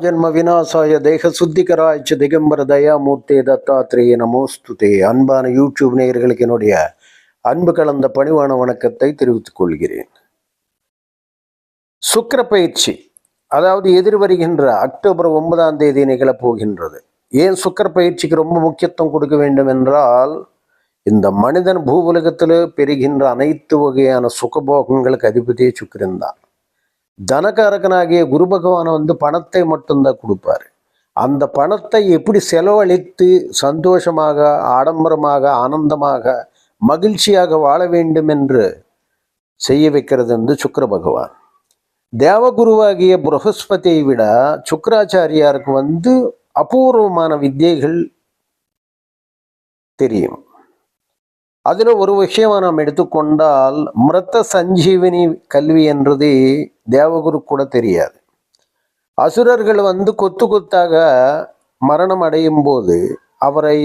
ஜன்ம விநாசாய தேக சுத்திகராய்ச்ச திகம்பர தயாமூர்த்தி தத்தாத்திரேய நமோஸ்துதே. அன்பான யூடியூப் நேயர்களுக்கு என்னுடைய அன்பு கலந்த பணிவான வணக்கத்தை தெரிவித்துக் கொள்கிறேன். சுக்கர பயிற்சி அதாவது எதிர் வருகின்ற அக்டோபர் ஒன்பதாம் தேதி நிகழப் போகின்றது. ஏன் சுக்கிர பயிற்சிக்கு ரொம்ப முக்கியத்துவம் கொடுக்க வேண்டும் என்றால் இந்த மனிதன் பூவுலகத்தில் பெறுகின்ற அனைத்து வகையான சுகபோகங்களுக்கு அதிபதியே சுக்கிரன் தான் தனகாரகனாகிய குரு பகவான் வந்து பணத்தை மட்டும்தான் கொடுப்பாரு. அந்த பணத்தை எப்படி செலவழித்து சந்தோஷமாக ஆடம்பரமாக ஆனந்தமாக மகிழ்ச்சியாக வாழ வேண்டும் என்று செய்ய வைக்கிறது வந்து சுக்கர பகவான். தேவகுருவாகிய புரகஸ்பதியை விட சுக்கராச்சாரியாருக்கு வந்து அபூர்வமான வித்தியைகள் தெரியும். அதில் ஒரு விஷயமா நாம் எடுத்துக்கொண்டால் மிருத்த சஞ்சீவினி கல்வி என்றது தேவகுரு கூட தெரியாது. அசுரர்கள் வந்து கொத்து கொத்தாக மரணம் அடையும் போது அவரை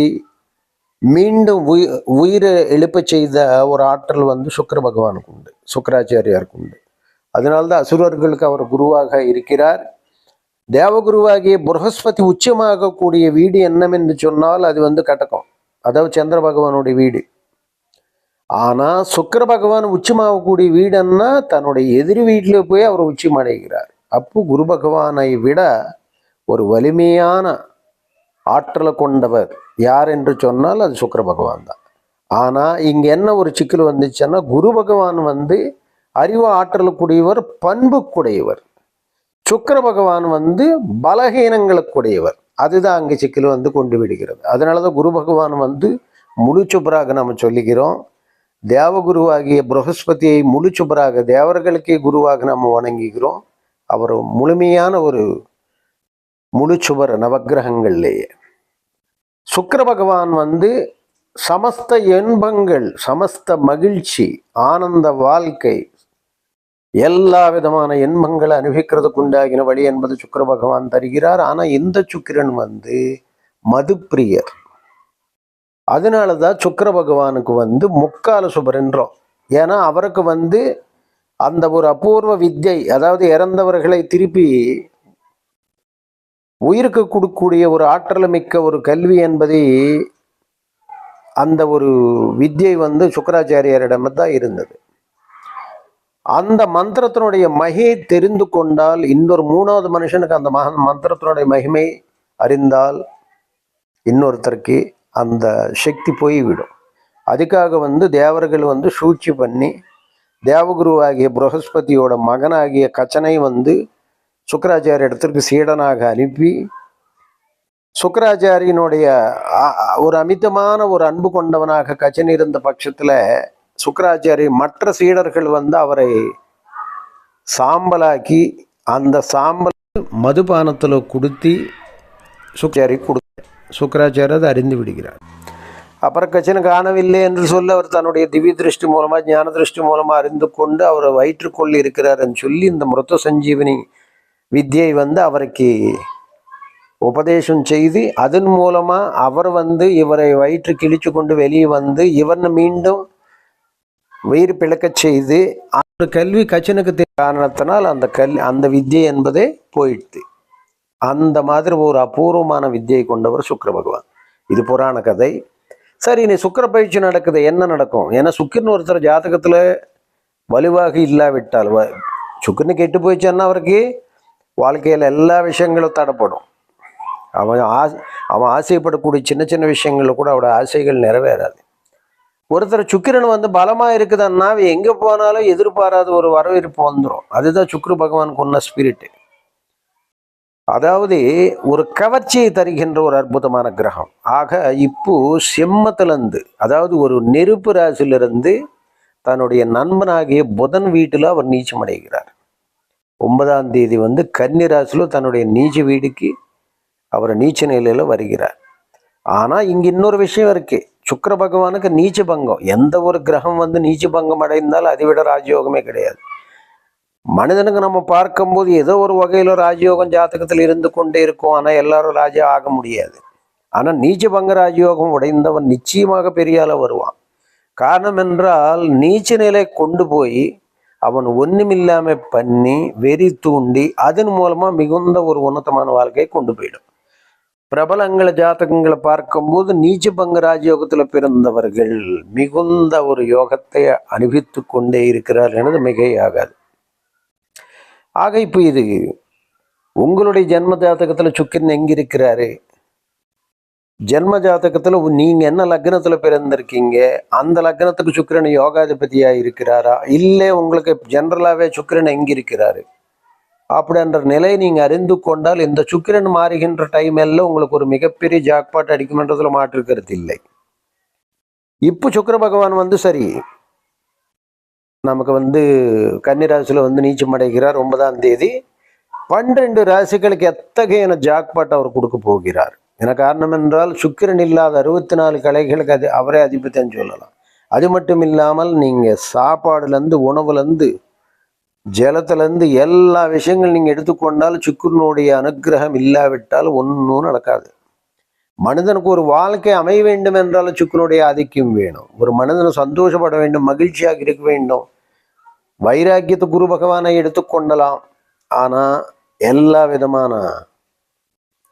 மீண்டும் உயி உயிரை எழுப்பச் செய்த ஒரு ஆற்றல் வந்து சுக்கர பகவானுக்கு உண்டு சுக்கராச்சாரியாருக்கு உண்டு. அதனால்தான் அசுரர்களுக்கு அவர் குருவாக இருக்கிறார். தேவகுருவாகிய புரகஸ்பதி உச்சமாகக்கூடிய வீடு என்னவென்று சொன்னால் அது வந்து கட்டகம். அதாவது சந்திர பகவானுடைய வீடு. ஆனா சுக்கர பகவான் உச்சமாகக்கூடிய வீடுன்னா தன்னுடைய எதிரி வீட்டில் போய் அவர் உச்சம் அடைகிறார் அப்போ குரு பகவானை விட ஒரு வலிமையான ஆற்றலை கொண்டவர் யார் என்று சொன்னால் அது சுக்கிர பகவான் தான். ஆனா இங்க என்ன ஒரு சிக்கல் வந்துச்சுன்னா குரு பகவான் வந்து அறிவு ஆற்றலுக்குடையவர் பண்புக்குடையவர். சுக்கர பகவான் வந்து பலகீனங்களுக்குடையவர். அதுதான் அங்கே சிக்கல் வந்து கொண்டு விடுகிறது. அதனால தான் குரு பகவான் வந்து முழு சுப்பராக நம்ம சொல்லிக்கிறோம் தேவகுருவாகிய புரகஸ்பதியை முழு சுப்பராக தேவர்களுக்கே குருவாக நம்ம வணங்குகிறோம். அவர் முழுமையான ஒரு முழு சுபர் நவக்கிரகங்கள்லேயே சுக்கிர பகவான் வந்து சமஸ்த இன்பங்கள் சமஸ்த மகிழ்ச்சி ஆனந்த வாழ்க்கை எல்லா விதமான இன்பங்களை அனுபவிக்கிறதுக்கு உண்டாகின வழி என்பது சுக்கர பகவான் தருகிறார். ஆனால் இந்த சுக்கிரன் வந்து மதுப்பிரியர். அதனால தான் சுக்கர பகவானுக்கு வந்து முக்கால சுபர்ன்றோம். ஏன்னா அவருக்கு வந்து அந்த ஒரு அபூர்வ வித்யை அதாவது இறந்தவர்களை திருப்பி உயிருக்கு கொடுக்கக்கூடிய ஒரு ஆற்றல் மிக்க ஒரு கல்வி என்பதை அந்த ஒரு வித்யை வந்து சுக்கராச்சாரியரிடம் தான் இருந்தது. அந்த மந்திரத்தினுடைய மகியை தெரிந்து கொண்டால் இன்னொரு மூணாவது மனுஷனுக்கு அந்த மக மந்திரத்தினுடைய மகிமை அறிந்தால் இன்னொருத்தருக்கு அந்த சக்தி போய்விடும் அதுக்காக வந்து தேவர்கள் வந்து சூழ்ச்சி பண்ணி தேவகுருவாகிய புரகஸ்பதியோட மகனாகிய கச்சனை வந்து சுக்கராச்சாரிய இடத்திற்கு சீடனாக அனுப்பி சுக்கராச்சாரியனுடைய ஒரு அமிதமான ஒரு அன்பு கொண்டவனாக கச்சன் இருந்த பட்சத்தில் சுக்கராச்சாரி மற்ற சீடர்கள் வந்து அவரை சாம்பலாக்கி அந்த சாம்பல் மதுபானத்தில் கொடுத்தி சுக்கராச்சாரி கொடு சுக்கராச்சாரியர் அதை அறிந்து விடுகிறார். அப்புறம் கச்சனை காணவில்லை என்று சொல்ல அவர் தன்னுடைய திவ்ய திருஷ்டி மூலமாக ஞான திருஷ்டி மூலமாக அறிந்து கொண்டு அவரை வயிற்றுக்கொள்ள இருக்கிறாருன்னு சொல்லி இந்த மிருத்த சஞ்சீவனி வித்தியை வந்து அவருக்கு உபதேசம் செய்து அதன் மூலமாக அவர் வந்து இவரை வயிற்று கிழிச்சு கொண்டு வெளியே வந்து இவனை மீண்டும் வயிறு பிளக்கச் செய்து அந்த கல்வி கச்சனுக்கு காரணத்தினால் அந்த கல் அந்த வித்தியை என்பதே போயிடுது. அந்த மாதிரி ஒரு அபூர்வமான வித்தியை கொண்டவர் சுக்கர பகவான். இது புராண கதை. சரி இனி சுக்கிர பயிற்சி நடக்குது. என்ன நடக்கும்? ஏன்னா சுக்கிரன் ஒருத்தர் ஜாதகத்தில் வலுவாக இல்லாவிட்டால் வ- கெட்டு போயிடுச்சுன்னா அவருக்கு. வாழ்க்கையில் எல்லா விஷயங்களும் தடைப்படும். அவன் ஆசை அவன் ஆசைப்படக்கூடிய சின்ன சின்ன விஷயங்களில் கூட அவட ஆசைகள் நிறைவேறாது. ஒருத்தர் சுக்கிரன் வந்து பலமாக இருக்குதுன்னா எங்கே போனாலும் எதிர்பாராத ஒரு வரவேற்பு வந்துடும் அதுதான் சுக்ரு பகவானுக்கு உள்ள ஸ்பிரிட் அதாவது ஒரு கவர்ச்சியை தருகின்ற ஒரு அற்புதமான கிரகம். ஆக இப்போ செம்மத்திலிருந்து அதாவது ஒரு நெருப்பு ராசியிலிருந்து தன்னுடைய நண்பனாகிய புதன் வீட்டில் அவர் நீச்சம் அடைகிறார். ஒன்பதாம் தேதி வந்து கன்னி ராசியில் தன்னுடைய நீச்ச வீடுக்கு அவர் நீச்ச நிலையில் வருகிறார். ஆனால் இங்கே இன்னொரு விஷயம் இருக்கு. சுக்கிர பகவானுக்கு நீச்ச பங்கம். எந்த ஒரு கிரகம் வந்து நீச்ச பங்கம் அடைந்தால் அதை விட ராஜயோகமே கிடையாது. மனிதனுக்கு நம்ம பார்க்கும்போது ஏதோ ஒரு வகையில் ராஜயோகம் ஜாதகத்தில் இருந்து கொண்டே இருக்கும். ஆனால் எல்லாரும் ராஜா ஆக முடியாது. ஆனால் நீச்ச பங்க ராஜயோகம் உடைந்தவன் நிச்சயமாக பெரியால வருவான். காரணம் என்றால் நீச்ச நிலை கொண்டு போய் அவன் ஒன்றுமில்லாமல் பண்ணி வெறி தூண்டி அதன் மூலமாக மிகுந்த ஒரு உன்னதமான வாழ்க்கையை கொண்டு போயிடும். பிரபலங்களை ஜாதகங்களை பார்க்கும்போது நீச்ச பங்க ராஜயோகத்தில் பிறந்தவர்கள் மிகுந்த ஒரு யோகத்தை அனுபவித்து கொண்டே இருக்கிறார் எனது மிகையாகாது. ஆக இப்போ இது உங்களுடைய ஜென்ம ஜாதகத்தில் சுக்கிரன் எங்கே இருக்கிறாரு ஜென்ம ஜாதகத்தில் நீங்கள் என்ன லக்னத்தில் பிறந்திருக்கீங்க? அந்த லக்னத்துக்கு சுக்கிரன் யோகாதிபதியாக இருக்கிறாரா? இல்லை உங்களுக்கு ஜென்ரலாகவே சுக்கிரன் எங்கே இருக்கிறாரு அப்படின்ற நிலையை நீங்கள் அறிந்து கொண்டால் இந்த சுக்கிரன் மாறுகின்ற டைம் எல்லாம் உங்களுக்கு ஒரு மிகப்பெரிய ஜாக்பாட் அடிக்கும்ன்றதுல மாற்றிருக்கிறது இல்லை. இப்போ சுக்கிர பகவான் வந்து சரி நமக்கு வந்து கன்னிராசியில் வந்து நீச்சம் அடைகிறார் ஒன்பதாம் தேதி. பன்னிரெண்டு ராசிகளுக்கு எத்தகைய ஜாக்பாட் அவர் கொடுக்க போகிறார்? என காரணம் என்றால் சுக்கிரன் இல்லாத அறுபத்தி நாலு கலைகளுக்கு அது அவரே அதிபத்தியம் சொல்லலாம். அது மட்டும் இல்லாமல் நீங்கள் சாப்பாடுலேருந்து உணவுலேருந்து ஜலத்திலேருந்து எல்லா விஷயங்கள் நீங்கள் எடுத்துக்கொண்டால் சுக்கிரனுடைய அனுகிரகம் இல்லாவிட்டால் ஒன்றும் நடக்காது. மனிதனுக்கு ஒரு வாழ்க்கை அமைய வேண்டும் என்றால் சுக்கிரனுடைய ஆதிக்கம் வேணும். ஒரு மனிதன் சந்தோஷப்பட வேண்டும் மகிழ்ச்சியாக இருக்க வேண்டும். வைராக்கியத்தை குரு பகவானை எடுத்துக்கொண்டலாம் ஆனால் எல்லா விதமான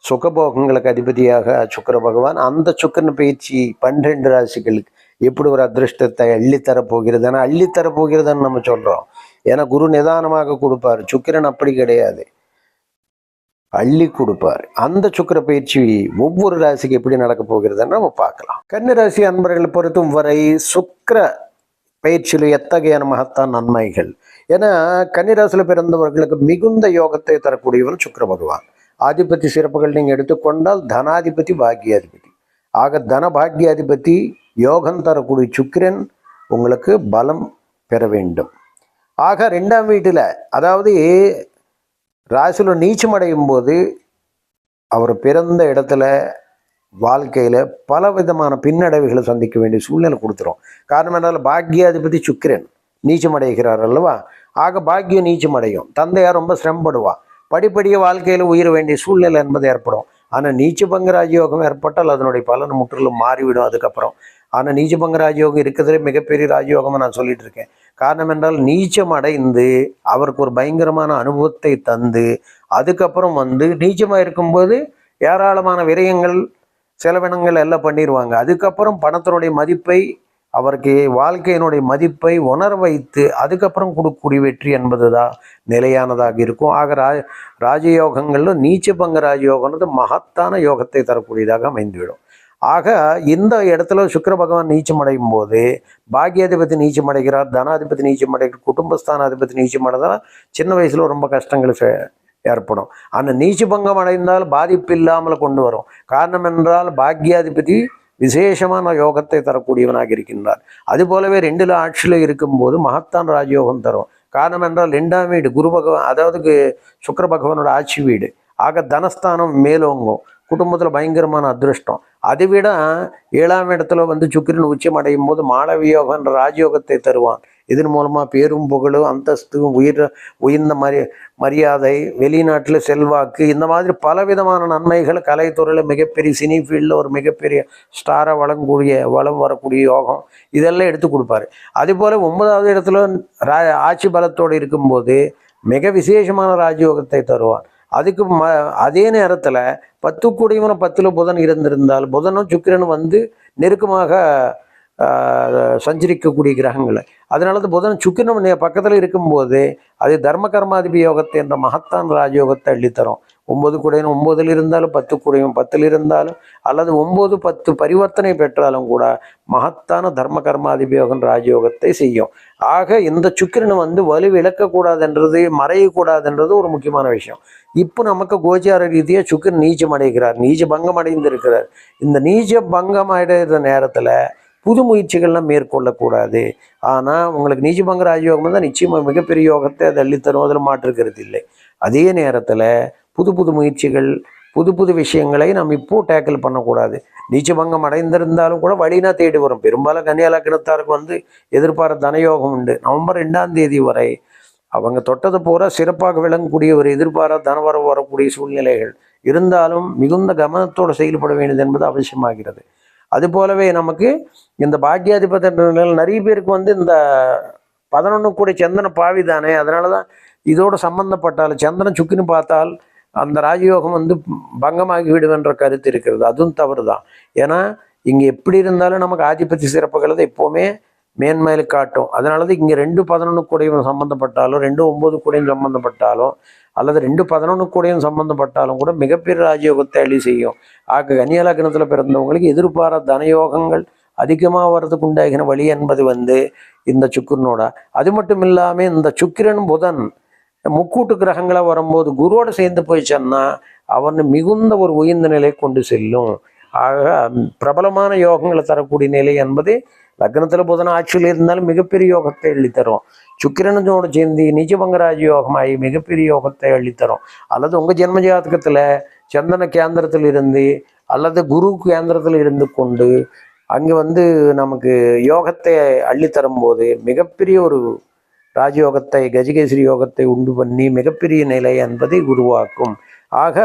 சுகபோகங்களுக்கு அதிபதியாக சுக்கிர பகவான் அந்த சுக்கரன் பயிற்சி பன்னிரெண்டு ராசிகளுக்கு எப்படி ஒரு அதிர்ஷ்டத்தை அள்ளித்தரப் அள்ளித்தரப்போகிறதுன்னு போகிறதுன்னு நம்ம சொல்றோம். ஏன்னா குரு நிதானமாக கொடுப்பார். சுக்கிரன் அப்படி கிடையாது. அள்ளி கொடுப்பார். அந்த சுக்கிர பயிற்சி ஒவ்வொரு ராசிக்கு எப்படி நடக்க போகிறதுன்னு நம்ம பார்க்கலாம். கன்னிராசி அன்பர்களை பொறுத்தும் வரை சுக்கிர பயிற்சியில் எத்தகைய மகத்தான் நன்மைகள்? ஏன்னா கன்னிராசியில் பிறந்தவர்களுக்கு மிகுந்த யோகத்தை தரக்கூடியவர் சுக்கர பகவான். ஆதிபத்தி சிறப்புகள் நீங்கள் எடுத்துக்கொண்டால் தனாதிபதி பாக்கியாதிபதி. ஆக தன பாக்கியாதிபதி யோகம் தரக்கூடிய சுக்கிரன் உங்களுக்கு பலம் பெற வேண்டும். ஆக ரெண்டாம் வீட்டில் அதாவது ராசியில் நீச்சம் அடையும் போது அவர் பிறந்த இடத்துல வாழ்க்கையில் பல விதமான பின்னடைவுகளை சந்திக்க வேண்டிய சூழ்நிலை கொடுத்துரும். காரணம் என்னால் பாக்யாதிபதி சுக்கிரன் நீச்சம் அடைகிறார் அல்லவா? ஆக பாக்கியம் நீச்சம் அடையும் தந்தையார் ரொம்ப சிரமப்படுவா. படிப்படிய வாழ்க்கையில் உயிர வேண்டிய சூழ்நிலை என்பது ஏற்படும். ஆனால் நீச்சபங்க ராஜயோகம் ஏற்பட்டால் அதனுடைய பலன் முற்றிலும் மாறிவிடும் அதுக்கப்புறம். ஆனால் நீச்சபங்க ராஜயோகம் இருக்கிறதுலே மிகப்பெரிய ராஜயோகமாக நான் சொல்லிட்டு இருக்கேன். காரணம் என்றால் நீச்சம் அடைந்து அவருக்கு ஒரு பயங்கரமான அனுபவத்தை தந்து அதுக்கப்புறம் வந்து நீச்சமாக இருக்கும்போது ஏராளமான விரயங்கள் செலவினங்கள் எல்லாம் பண்ணிடுவாங்க அதுக்கப்புறம் பணத்தினுடைய மதிப்பை அவருக்கு வாழ்க்கையினுடைய மதிப்பை உணர வைத்து அதுக்கப்புறம் கொடுக்கக்கூடிய வெற்றி என்பது தான் நிலையானதாக இருக்கும். ஆக ரா ராஜயோகங்களில் நீச்ச பங்க ராஜயோகம்ன்றது மகத்தான யோகத்தை தரக்கூடியதாக அமைந்துவிடும். ஆக இந்த இடத்துல சுக்கர பகவான் நீச்சம் அடையும் போது பாக்கியாதிபதி நீச்சம் அடைகிறார் தனாதிபதி நீச்சம் அடைகிறார் குடும்பஸ்தானாதிபதி நீச்சம் அடைந்தால் சின்ன வயசில் ரொம்ப கஷ்டங்கள் செ- ஏற்படும். அந்த நீச்சபங்கம் அடைந்தால் பாதிப்பு இல்லாமல் கொண்டு வரும். காரணம் என்றால் பாக்கியாதிபதி விசேஷமான யோகத்தை தரக்கூடியவனாக இருக்கின்றார். அதுபோலவே ரெண்டுல ஆட்சியில் இருக்கும்போது மகத்தான் ராஜயோகம் தரும். காரணம் என்றால் ரெண்டாம் வீடு குரு பகவான் அதாவது சுக்கர பகவானோட ஆட்சி வீடு. ஆக தனஸ்தானம் மேலோங்கும். குடும்பத்தில் பயங்கரமான அதிருஷ்டம். அதை விட ஏழாம் இடத்துல வந்து சுக்கிரன் உச்சம் அடையும் போது மாணவியோகன்ற ராஜயோகத்தை தருவான். இதன் மூலமாக பேரும் புகழும் அந்தஸ்தும் உயிர் உயர்ந்த மரி மரியாதை வெளிநாட்டில் செல்வாக்கு இந்த மாதிரி பலவிதமான நன்மைகள் கலைத்துறையில் மிகப்பெரிய சினி ஃபீல்டில் ஒரு மிகப்பெரிய ஸ்டாரை வழங்கக்கூடிய வளம் வரக்கூடிய யோகம் இதெல்லாம் எடுத்து கொடுப்பாரு. அதுபோல் ஒன்பதாவது இடத்துல ரா ஆட்சி பலத்தோடு இருக்கும்போது மிக விசேஷமான ராஜயோகத்தை தருவான் அதுக்கு ம அதே நேரத்தில் பத்து கூடியவன பத்தில் புதன் இருந்திருந்தால் புதனும் சுக்கிரனும் வந்து நெருக்கமாக சஞ்சரிக்கக்கூடிய கிரகங்கள். அதனால தான் புதன் சுக்கிரன் பக்கத்தில் இருக்கும்போது அது தர்ம கர்மாதிபி யோகத்தை என்ற மகத்தான் ராஜயோகத்தை அள்ளித்தரும். ஒம்பது கூடையும் ஒன்பதில் இருந்தாலும் பத்து கூடையும் பத்தில் இருந்தாலும் அல்லது ஒம்பது பத்து பரிவர்த்தனை பெற்றாலும் கூட மகத்தான தர்ம கர்மாதிபி யோகம் ராஜயோகத்தை செய்யும். ஆக இந்த சுக்கிரனை வந்து வலு விளக்கக்கூடாதுன்றது மறையக்கூடாதுன்றது ஒரு முக்கியமான விஷயம். இப்போ நமக்கு கோச்சார ரீதியாக சுக்கிரன் நீச்சம் அடைகிறார் நீச்ச பங்கம் அடைந்திருக்கிறார். இந்த நீச்ச பங்கம் அடைகிற நேரத்தில் புது முயற்சிகள்லாம் மேற்கொள்ளக்கூடாது. ஆனால் உங்களுக்கு நிஜபங்க ராஜயோகம் தான் நிச்சயமாக மிகப்பெரிய யோகத்தை அது அள்ளித்தரும் அதில் மாற்றிருக்கிறது இல்லை. அதே நேரத்தில் புது புது முயற்சிகள் புது புது விஷயங்களை நம்ம இப்போ டேக்கிள் பண்ணக்கூடாது. நீச்சபங்கம் அடைந்திருந்தாலும் கூட வழினா தேடி வரும். பெரும்பாலும் கன்னியாலக்கணத்தாருக்கு வந்து எதிர்பார தனயோகம் உண்டு. நவம்பர் ரெண்டாம் தேதி வரை அவங்க தொட்டது பூரா சிறப்பாக விளங்கக்கூடிய ஒரு எதிர்பார தனவரவு வரக்கூடிய சூழ்நிலைகள் இருந்தாலும் மிகுந்த கவனத்தோடு செயல்பட வேண்டியது என்பது அவசியமாகிறது. அது போலவே நமக்கு இந்த பாக்கியாதிபதி நிறைய பேருக்கு வந்து இந்த பதினொன்று கூட சந்தன பாவி தானே. அதனால தான் இதோட சம்பந்தப்பட்டால் சந்தன சுக்கின்னு பார்த்தால் அந்த ராஜயோகம் வந்து பங்கமாகி விடுவென்ற கருத்து இருக்கிறது. அதுவும் தவறு தான் ஏன்னா இங்கே எப்படி இருந்தாலும் நமக்கு ஆதிபத்திய சிறப்புகளை தான் எப்போவுமே மேன்மையில் காட்டும். அதனால தான் இங்கே ரெண்டு பதினொன்று கூடையும் சம்மந்தப்பட்டாலும் ரெண்டு ஒம்பது கூடையும் சம்மந்தப்பட்டாலும் அல்லது ரெண்டு பதினொன்று கூடையும் சம்மந்தப்பட்டாலும் கூட மிகப்பெரிய ராஜயோகத்தை அழி செய்யும். ஆக கன்னியலக்கணத்தில் பிறந்தவங்களுக்கு எதிர்பாராத தனயோகங்கள் அதிகமாக வர்றதுக்கு உண்டாகின வழி என்பது வந்து இந்த சுக்கிரனோட. அது மட்டும் இல்லாமல் இந்த சுக்கிரன் புதன் முக்கூட்டு கிரகங்களாக வரும்போது குருவோடு சேர்ந்து போயிச்சன்னா அவன் மிகுந்த ஒரு உயர்ந்த நிலை கொண்டு செல்லும். ஆக பிரபலமான யோகங்களை தரக்கூடிய நிலை என்பது லக்னத்தில் புதன ஆட்சியில் இருந்தாலும் மிகப்பெரிய யோகத்தை எழுதித்தரும் சுக்கிரனோட சேர்ந்து நிஜபங்கராஜ யோகமாகி மிகப்பெரிய யோகத்தை எழுதித்தரும் அல்லது உங்கள் ஜென்ம ஜாதகத்தில் சந்தன கேந்திரத்தில் இருந்து அல்லது குரு கேந்திரத்தில் இருந்து கொண்டு அங்கே வந்து நமக்கு யோகத்தை அள்ளித்தரும் போது மிகப்பெரிய ஒரு ராஜயோகத்தை கஜகேசரி யோகத்தை உண்டு பண்ணி மிகப்பெரிய நிலை என்பதை உருவாக்கும். ஆக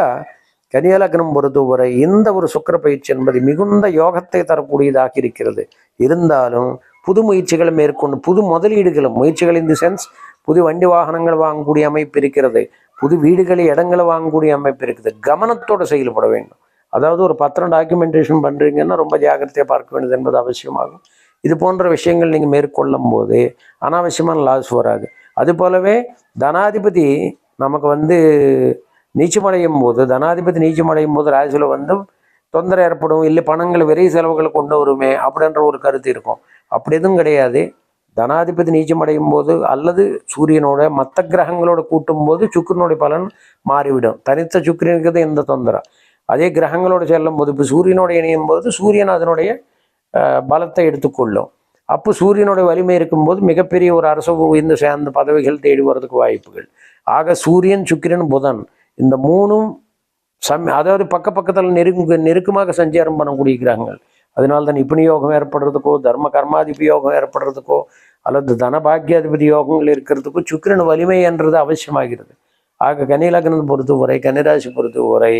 கன்னியலக்னம் பொறுத்தவரை இந்த ஒரு சுக்கர பயிற்சி என்பது மிகுந்த யோகத்தை தரக்கூடியதாக இருக்கிறது. இருந்தாலும் புது முயற்சிகளை மேற்கொண்டு புது முதலீடுகளும் முயற்சிகள் இந்த சென்ஸ் புது வண்டி வாகனங்கள் வாங்கக்கூடிய அமைப்பு இருக்கிறது புது வீடுகளை இடங்களை வாங்கக்கூடிய அமைப்பு இருக்குது. கவனத்தோடு செயல்பட வேண்டும். அதாவது ஒரு பத்திரம் டாக்குமெண்டேஷன் பண்ணுறீங்கன்னா ரொம்ப ஜாக்கிரதையாக பார்க்க வேண்டியது என்பது அவசியமாகும். இது போன்ற விஷயங்கள் நீங்கள் மேற்கொள்ளும் போது அனாவசியமான லாஸ் வராது. அது போலவே தனாதிபதி நமக்கு வந்து நீச்சமடையும் போது தனாதிபதி நீச்சமடையும் போது ராசியில் வந்து தொந்தரவு ஏற்படும். இல்லை பணங்கள் விரை செலவுகளை கொண்டு வருமே அப்படின்ற ஒரு கருத்து இருக்கும். அப்படி எதுவும் கிடையாது. தனாதிபதி நீச்சமடையும் போது அல்லது சூரியனோட மற்ற கிரகங்களோட கூட்டும் போது சுக்கரனுடைய பலன் மாறிவிடும். தனித்த சுக்கிரனுக்கு தான் எந்த தொந்தரம் அதே கிரகங்களோடு செல்லும் போது இப்போ சூரியனோட இணையும் போது சூரியன் அதனுடைய பலத்தை எடுத்துக்கொள்ளும். அப்போ சூரியனுடைய வலிமை இருக்கும்போது மிகப்பெரிய ஒரு அரசு உயர்ந்து சேர்ந்த பதவிகள் தேடி வர்றதுக்கு வாய்ப்புகள். ஆக சூரியன் சுக்கிரன் புதன் இந்த மூணும் சம் அதாவது பக்க பக்கத்தில் நெருங்கு நெருக்கமாக சஞ்சாரம் பண்ணக்கூடிய கிரகங்கள். அதனால தான் நிபுண யோகம் ஏற்படுறதுக்கோ தர்ம கர்மாதிபதி யோகம் ஏற்படுறதுக்கோ அல்லது தனபாக்கியாதிபதி யோகங்கள் இருக்கிறதுக்கோ சுக்கிரன் வலிமை என்றது அவசியமாகிறது. ஆக கன்னிலக்னம் பொறுத்தவரை கன்னிராசி பொறுத்தவரை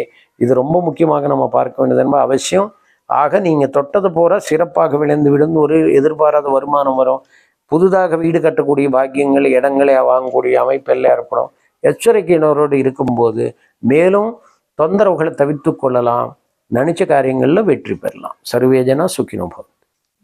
இது ரொம்ப முக்கியமாக நம்ம பார்க்க வேண்டியது என்பது அவசியம். ஆக நீங்கள் தொட்டது போகிற சிறப்பாக விளைந்து விழுந்து ஒரு எதிர்பாராத வருமானம் வரும். புதிதாக வீடு கட்டக்கூடிய பாக்கியங்கள் இடங்களை வாங்கக்கூடிய அமைப்பெல்லாம் ஏற்படும். எச்சரிக்கையினரோடு இருக்கும்போது மேலும் தொந்தரவுகளை தவிர்த்து கொள்ளலாம். நினைச்ச காரியங்களில் வெற்றி பெறலாம். சர்வேஜனா சுக்கினோபம்